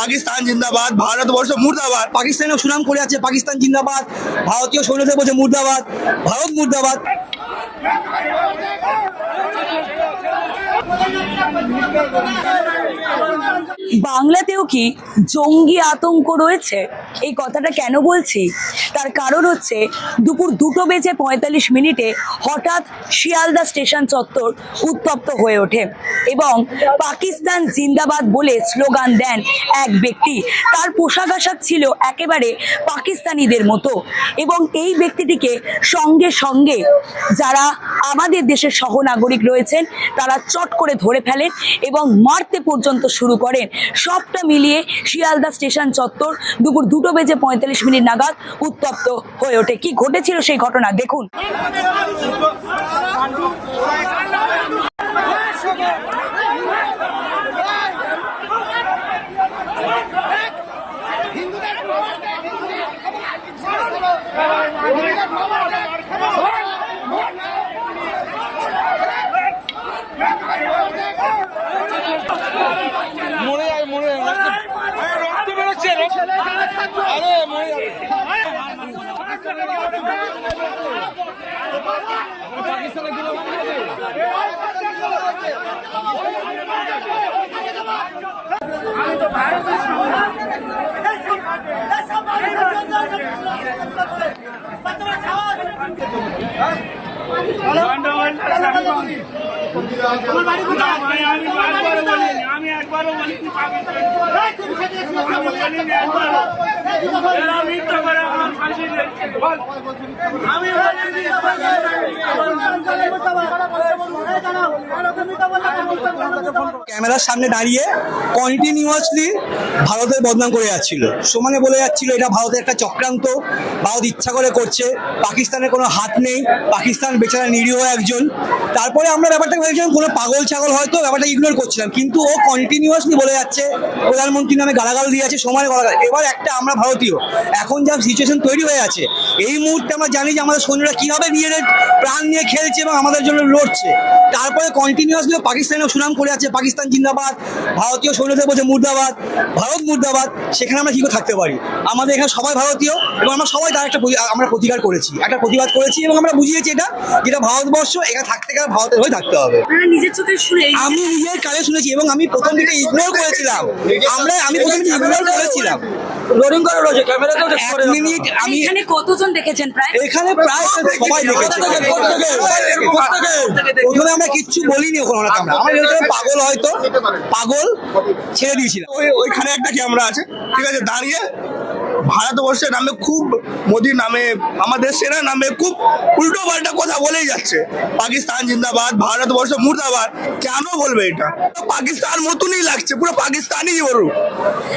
পাকিস্তান জিন্দাবাদ, ভারতবর্ষ মুর্দাবাদ। পাকিস্তানেও সুনাম করে আছে পাকিস্তান জিন্দাবাদ। ভারতীয় সৈন্যদের বলছে মুর্দাবাদ। ভারত মুর্দাবাদ। বাংলাতেও কি জঙ্গি আতঙ্ক রয়েছে? এই কথাটা কেন বলছি? তার কারণ হচ্ছে দুপুর দুটো বেজে পঁয়তাল্লিশ মিনিটে হঠাৎ শিয়ালদা স্টেশন চত্বর উত্তপ্ত হয়ে ওঠে এবং পাকিস্তান জিন্দাবাদ বলে স্লোগান দেন এক ব্যক্তি। তার পোশাক আশাক ছিল একেবারে পাকিস্তানিদের মতো এবং এই ব্যক্তিটিকে সঙ্গে সঙ্গে যারা আমাদের দেশের সহনাগরিক রয়েছেন, তারা চট করে ধরে ফেলেন এবং মারতে পর্যন্ত শুরু করেন। সবটা মিলিয়ে শিয়ালদা স্টেশন চত্বর দুপুর দুটো বেজে পঁয়তাল্লিশ মিনিট নাগাদ উত্তপ্ত হয়ে ওঠে। কি ঘটেছিল সেই ঘটনা? দেখুন। মরে যাবে মরে যাবে আরে আমি একবারও বলিনি আমি ক্যামেরার সামনে দাঁড়িয়ে কন্টিনিউয়াসলি ভারতের বদনাম করে যাচ্ছিল। সমানে বলে যাচ্ছিল, এটা ভারতের একটা চক্রান্ত। ভারত ইচ্ছা করে করছে। পাকিস্তানের কোনো হাত নেই। পাকিস্তান বেচারা নিরীহ একজন। তারপরে আমরা ব্যাপারটা ভেবেছিলাম, কোনো পাগল ছাগল হয়তো ব্যাপারটা ইগনোর করছিলাম। কিন্তু ও কন্টিনিউয়াসলি বলে যাচ্ছে প্রধানমন্ত্রী নামে গালাগাল দিয়ে যাচ্ছে, সমানে গালাগাল। এবার একটা আমরা ভারতীয়, এখন যা সিচুয়েশন তৈরি হয়ে আছে এই মুহূর্তে আমরা জানি যে আমাদের সৈন্যরা কীভাবে নিজেদের প্রাণ নিয়ে খেলছে এবং আমাদের জন্য লড়ছে। তারপরে কন্টিনিউয়াসলি পাকিস্তানেও সুনাম করে আছে পাকিস্তান জিন্দাবাদ ভারতীয় সৈন্যদের বলছে মুর্দাবাদ ভারত মুর্দাবাদ সেখানে আমরা কী করে থাকতে পারি? আমাদের এখানে সবাই ভারতীয় এবং আমরা সবাই তার একটা প্রতি- আমরা প্রতিকার করেছি একটা প্রতিবাদ করেছি এবং আমরা বুঝিয়েছি এটা যেটা ভারতবর্ষ এখানে থাকতে গেলে ভারতের হয়ে থাকতে হবে। নিজের চোখে আমি নিজের কানে শুনেছি এবং আমি প্রথম থেকে ইগনোর করেছিলাম। আমরা আমি প্রথম থেকে ইগনোর করেছিলাম। লোডিং করা রয়েছে ক্যামেরাতেও এক মিনিট আমি এখানে কতজন দেখেছেন প্রায়? এখানে প্রায় সবাই দেখেছে। প্রথমে আমরা কিচ্ছু বলিনি। ওখানে না ক্যামেরা আমরা ভেবেছিলাম পাগল হয়তো পাগল ছেড়ে দিয়েছিলাম ওই ওইখানে একটা ক্যামেরা আছে ঠিক আছে দাঁড়িয়ে ভারতবর্ষের নামে খুব মোদির নামে আমাদের সেনা নামে খুব উল্টো পাল্টা কথা বলেই যাচ্ছে। পাকিস্তান জিন্দাবাদ ভারতবর্ষ মুর্দাবাদ কেন বলবে এটা? পাকিস্তান মতনই লাগছে পুরো পাকিস্তানই বলুক।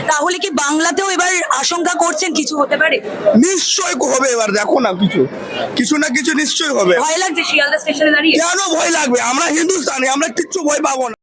তাহলে কি বাংলাতেও এবার আশঙ্কা করছেন কিছু হতে পারে? নিশ্চয় হবে এবার দেখো না কিছু। কিছু না কিছু নিশ্চয়ই হবে। ভয় লাগছে শিয়ালদা স্টেশনে দাঁড়িয়ে? কেন ভয় লাগবে? আমরা হিন্দুস্তানি আমরা কিচ্ছু ভয় পাবো না।